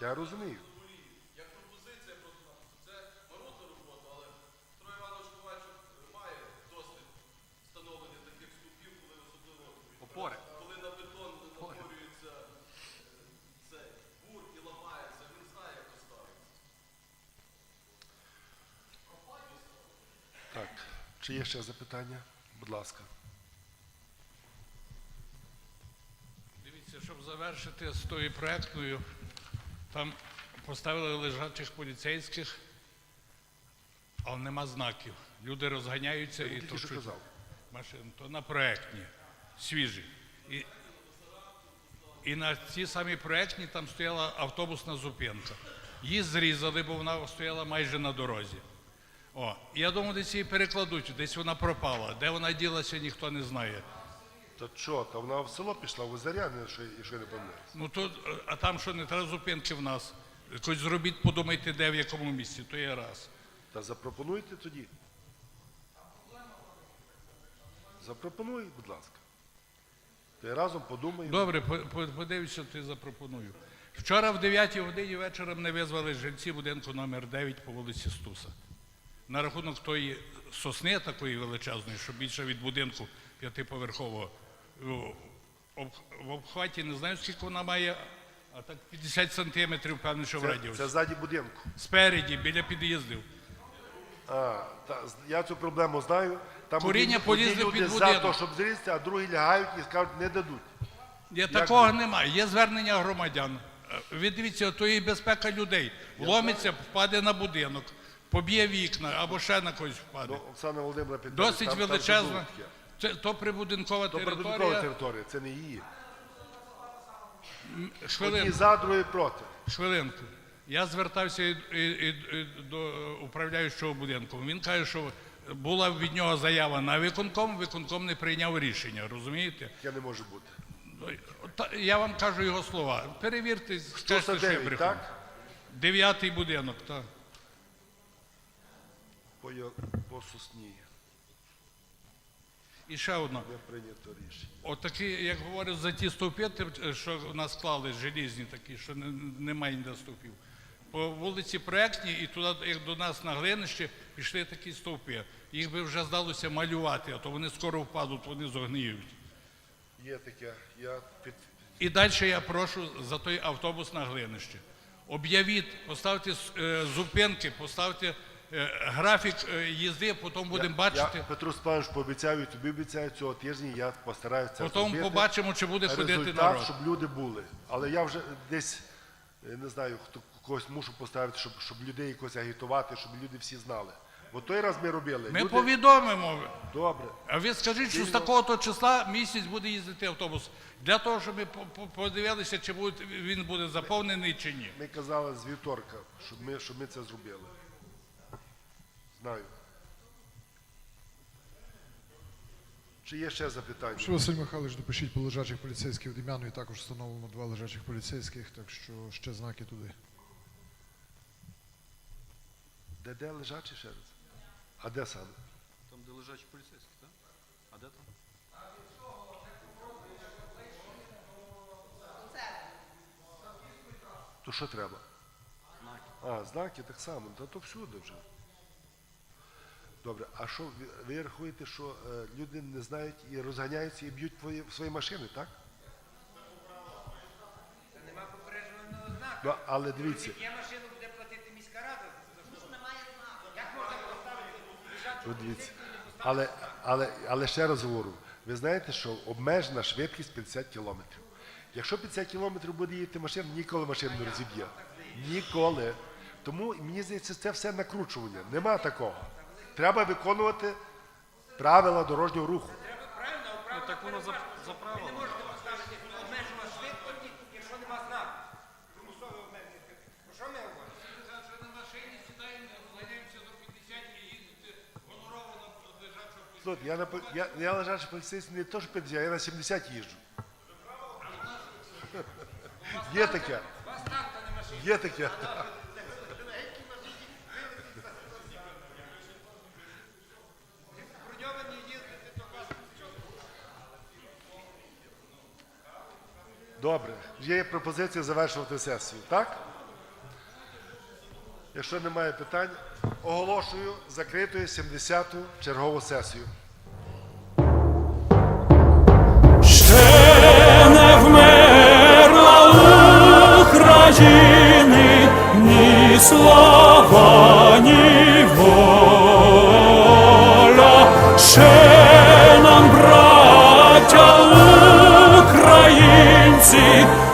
Я розумію. Як пропозиція просто це марудна робота, але Петро Іванович Ковальчук має досвід встановлення таких ступів, коли особливо Опори. коли на бетон напорюється цей бур і ламається, він знає, як поставити. Так. Чи є ще запитання? Будь ласка. Дивіться, щоб завершити з тою проектною, там поставили лежачих поліцейських, але нема знаків. Люди розганяються і Тільки що казав. машин. То на проектні, свіжі. І, і на ці самі проектні там стояла автобусна зупинка. Її зрізали, бо вона стояла майже на дорозі. О, я думаю, десь її перекладуть, десь вона пропала. Де вона ділася, ніхто не знає. Та що, та вона в село пішла, в Озаряне, що, і що я не пам'ятаю. Ну то, а там що не треба зупинки в нас? Якось зробіть, подумайте, де в якому місці, то є раз. Та запропонуйте тоді. Запропонуй, будь ласка. Й разом подумаємо. Добре, по- по- подивлюся, ти запропоную. Вчора в 9 годині вечора мене визвали жильці будинку номер 9 по вулиці Стуса. На рахунок тої сосни такої величезної, що більше від будинку п'ятиповерхового. Об- В обхваті не знаю, скільки вона має, а так 50 сантиметрів, певно, що в радіусі. це ззаді будинку. Спереді, біля під'їздів. А, та, я цю проблему знаю. Там Коріння одні- полізли люди під за будинок. те, щоб зрізти, а другі лягають і скажуть, не дадуть. Є, такого немає. Є звернення громадян. Е, Ви дивіться, то і безпека людей. Вломиться, впаде на будинок, поб'є вікна або ще на когось впаде. Ну, Оксана Володимирівна підтвердить, Досить там- там величезна. таке. Це то прибудинкова То прибудинкова територія. територія, це не її. Одні Хвилинку, за, другі проти. хвилинку. Я звертався і, і, і, і до управляючого будинку. Він каже, що була від нього заява на виконком, виконком не прийняв рішення, розумієте? Таке не може бути. Та- Я вам кажу його слова. Перевірте, скажете, що я 109, брехун. так? Дев'ятий будинок, так. По, Йо- по сосні І ще прийнято рішення. Отакі, як говорять, за ті стовпи, що в нас клали желізні такі, що немає ніде стовпів. По вулиці Проектній і туди, як до нас на глинище, пішли такі стовпи. Їх би вже здалося малювати, а то вони скоро впадуть, вони зогниють. Є таке, я під... І далі я прошу за той автобус на глинище. Об'явіть, поставте е, зупинки, поставте е, графік е, їзди, потім будемо бачити. Я Петру Степанович пообіцяю, і тобі обіцяю цього тижня, я постараюся це Потім зробити. побачимо, чи буде ходити результат, народ. щоб люди були. Але я вже десь е, не знаю, хто когось мушу поставити, щоб, щоб людей якось агітувати, щоб люди всі знали. Бо той раз ми робили. Ми люди... повідомимо. Добре. А ви скажіть, що з такого то числа місяць буде їздити автобус для того, щоб ми по- по- подивилися, чи буде, він буде заповнений чи ні. Ми казали з вівторка, щоб ми, щоб ми це зробили. Знаю. Чи є ще запитання? Що Василь Михайлович, допишіть по лежачих поліцейських в Дем'янові також встановлено два лежачих поліцейських, так що ще знаки туди. Де де лежачі ще раз? А де саме? Там, де лежачі поліцейські, так? А де там? То що треба? Знаки. А, знаки так само, та то всюди вже. Добре, а що ви, рахуєте, що е, люди не знають і розганяються і б'ють твої, свої машини, так? Нема попереджувального знаку. Ну, але дивіться, Є машину буде платити міська рада. Як можна поставити ну, дивіться. Але, але, але ще раз говорю, ви знаєте, що обмежена швидкість 50 кілометрів. Якщо 50 кілометрів буде їхати машина, ніколи машину не розіб'є. Ніколи. Тому мені здається, це все накручування. Нема такого. Треба виконувати правила дорожнього руху. правильно, Ну, так воно за, за правилами. не можете поставити обмеження швидкості, якщо нема знаку. Примусове обмеження. Про що ми говоримо? Що на машині сідаємо, розганяємося до 50 і їздити гонорово на лежачого Слухайте, я, на, я, я лежачий поліцейський не то, що 50, я на 70 їжджу. Є таке. Є таке. Броньовані їздити, то кажуть, що Добре. Є пропозиція завершувати сесію, так? Якщо немає питань, оголошую закритою 70-ту чергову сесію. Ще не вмерла України ні слава, ні воля.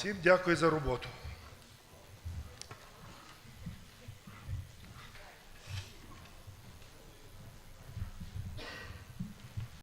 Всім дякую за роботу.